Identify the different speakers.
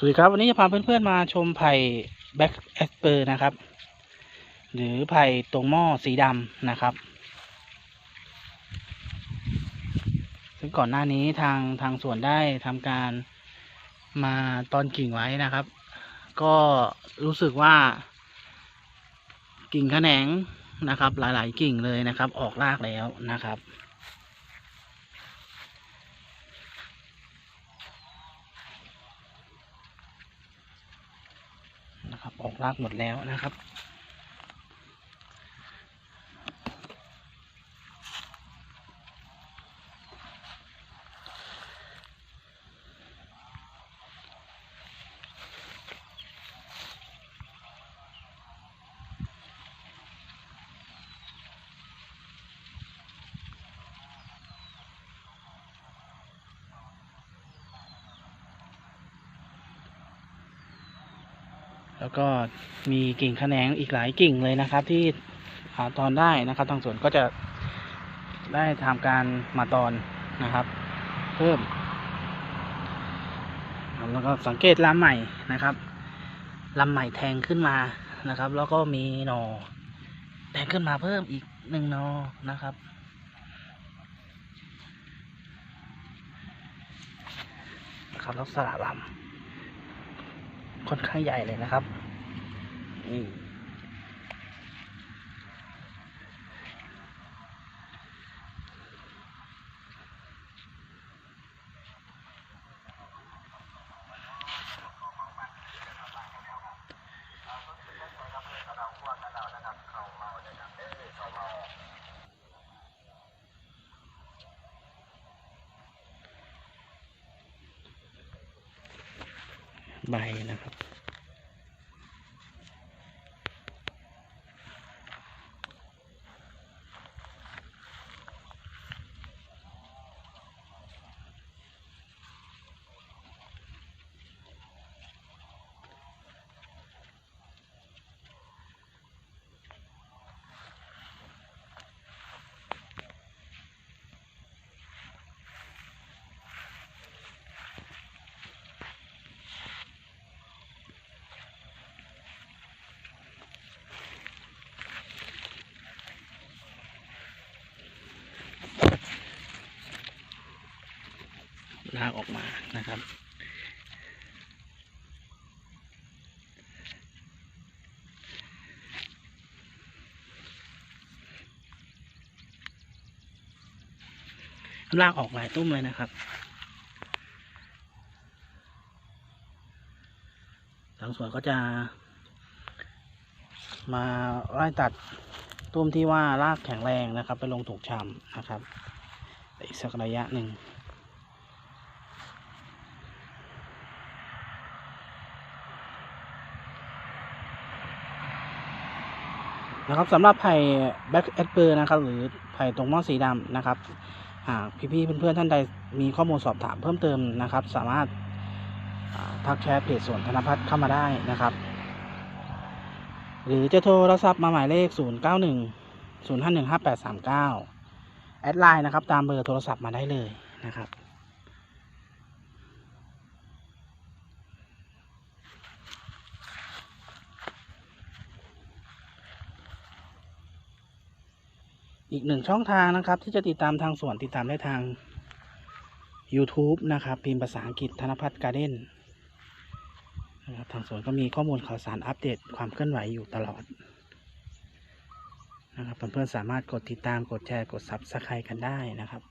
Speaker 1: สวัสดีครับวันนี้จะพาเพื่อนๆมาชมไผ่แบ็กแอสเปอร์นะครับ หรือไผ่ตรงหม้อสีดำนะครับ ซึ่งก่อนหน้านี้ทางทางสวนได้ทำการมาตอนกิ่งไว้นะครับ ก็รู้สึกว่า กิ่งแขนงนะครับ หลายๆ กิ่งเลยนะครับ ออกรากแล้วนะครับ นะครับ ออกรากหมดแล้วนะครับ แล้วก็มีกิ่งแขนงอีกหลายกิ่งเลยนะครับ ที่หาตอนได้นะครับทางสวนก็จะได้ทำการมาตอนนะครับ เพิ่มแล้วก็สังเกตลำใหม่นะครับลำใหม่แทงขึ้นมานะครับ แล้วก็มีหนอแทงขึ้นมาเพิ่มอีกหนึ่งนอนะครับ นะครับลักษณะลำ ค่อนข้างใหญ่เลยนะครับนี่ ใบนะครับ ลากออกมานะครับ ลากออกหลายตุ้มเลยนะครับทางสวนก็จะ มาไล่ตัดตุ้มที่ว่ารากแข็งแรงนะครับ ไปลงถูกชำนะครับอีกสักระยะหนึ่ง นะครับสำหรับไผ่แบ็กแอดเปอร์นะครับหรือไผ่ตรงหม้อสีดำนะครับหากพี่ๆเพื่อนๆท่านใดมีข้อมูลสอบถามเพิ่มเติมนะครับ สามารถทักแชทเพจส่วนธนพัฒน์เข้ามาได้นะครับ หรือจะโทรศัพท์มาหมายเลข 0 9 1 0 5 1 5 8 3 9 แอดไลน์นะครับ ตามเบอร์โทรศัพท์มาได้เลยนะครับ อีกหนึ่งช่องทางนะครับ ที่จะติดตามทางสวนติดตามได้ทาง YouTube นะครับ พิมพ์ภาษาอังกฤษธนพัฒน์การ์เด้นนะครับทางสวนก็มีข้อมูลข่าวสารอัปเดตความเคลื่อนไหวอยู่ตลอดนะครับเพื่อนๆสามารถกดติดตามกดแชร์กด Subscribe กันได้นะครับ